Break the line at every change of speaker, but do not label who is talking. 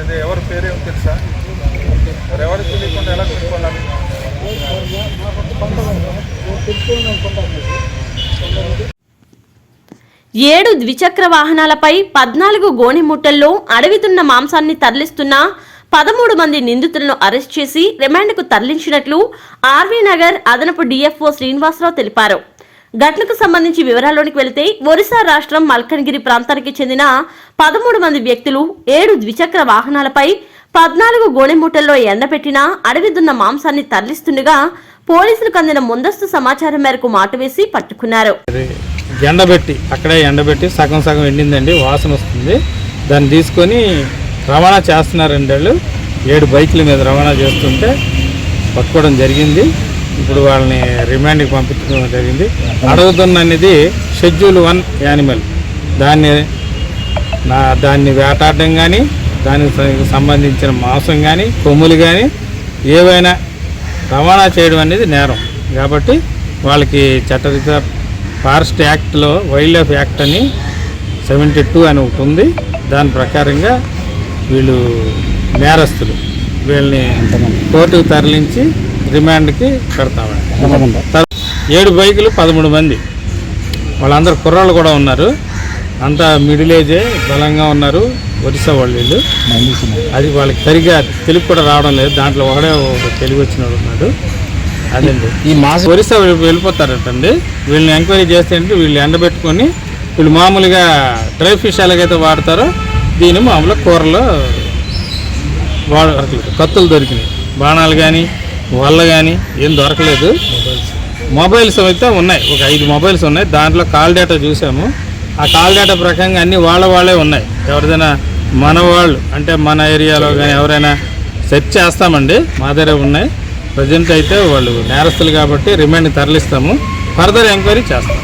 లేదు ఎవరు పేరేం తెలుసా? మరి ఎవరు తెలియకుండా ఎలా కొనుక్కోవాలి? ఏడు ద్విచక్ర వాహనాలపై పద్నాలుగు గోనెముట్టల్లో అడవితున్న మాంసాన్ని తరలిస్తున్న పదమూడు మంది నిందితులను అరెస్ట్ చేసి రిమాండ్కు తరలించినట్లు ఆర్వీ నగర్ అదనపు డిఎఫ్ఓ శ్రీనివాసరావు తెలిపారు. ఘటనకు సంబంధించి వివరాల్లోనికి వెళితే ఒరిస్సా రాష్ట్రం మల్కన్గిరి ప్రాంతానికి చెందిన పదమూడు మంది వ్యక్తులు ఏడు ద్విచక్ర వాహనాలపై పద్నాలుగు గోణెమూటల్లో ఎండబెట్టిన అడవిదున్న మాంసాన్ని తరలిస్తుండగా పోలీసులకు అందిన ముందస్తు సమాచారం మేరకు మాటు వేసి పట్టుకున్నారు.
ఎండబెట్టి అక్కడే ఎండబెట్టి సగం సగం ఎండిందండి వాసన వస్తుంది. దాన్ని తీసుకొని రవాణా చేస్తున్నారండి వాళ్ళు ఏడు బైకుల మీద రవాణా చేస్తుంటే పట్టుకోవడం జరిగింది. ఇప్పుడు వాళ్ళని రిమాండ్కి పంపించడం జరిగింది. అడుగుతున్న అనేది షెడ్యూల్ వన్ యానిమల్ దాన్ని నా దాన్ని వేటాడడం కానీ దానికి సంబంధించిన మాంసం కానీ కొమ్ములు కానీ ఏవైనా రవాణా చేయడం అనేది నేరం. కాబట్టి వాళ్ళకి చట్టరీత్యా ఫారెస్ట్ యాక్ట్లో వైల్డ్ లైఫ్ యాక్ట్ అని సెవెంటీ టూ అని ఒకటి ఉంది. దాని ప్రకారంగా వీళ్ళు నేరస్తులు. వీళ్ళని కోర్టుకు తరలించి రిమాండ్కి పెడతామండి. ఏడు బైకులు పదమూడు మంది. వాళ్ళందరూ కుర్రాళ్ళు కూడా ఉన్నారు. అంతా మిడిల్ ఏజే బలంగా ఉన్నారు. ఒరిస్సా వాళ్ళు వీళ్ళు. అది వాళ్ళకి సరిగా తెలుగు కూడా రావడం లేదు. దాంట్లో ఒకడే ఒక తెలుగు వచ్చినాడు ఉన్నాడు. అదండి.
ఈ మాసం
ఒరిస్సా వెళ్ళిపోతారటండి. వీళ్ళని ఎంక్వైరీ చేస్తే వీళ్ళు ఎండబెట్టుకొని వీళ్ళు మామూలుగా డ్రై ఫిష్ ఎలాగైతే వాడతారో దీన్ని మామూలుగా కూరలో వాడ కత్తులు దొరికినాయి. బాణాలు కానీ వల్ల కానీ ఏం దొరకలేదు. మొబైల్స్ అయితే ఉన్నాయి. ఒక ఐదు మొబైల్స్ ఉన్నాయి. దాంట్లో కాల్ డేటా చూసాము. ఆ కాల్ డేటా ప్రకారంగా అన్నీ వాళ్ళ వాళ్ళే ఉన్నాయి. ఎవరిదైనా మన వాళ్ళు అంటే మన ఏరియాలో కానీ ఎవరైనా సెర్చ్ చేస్తామండి. మా దగ్గర ఉన్నాయి. ప్రజెంట్ అయితే వాళ్ళు నేరస్తులు కాబట్టి రిమైండ్ తరలిస్తాము. ఫర్దర్ ఎంక్వైరీ చేస్తాం.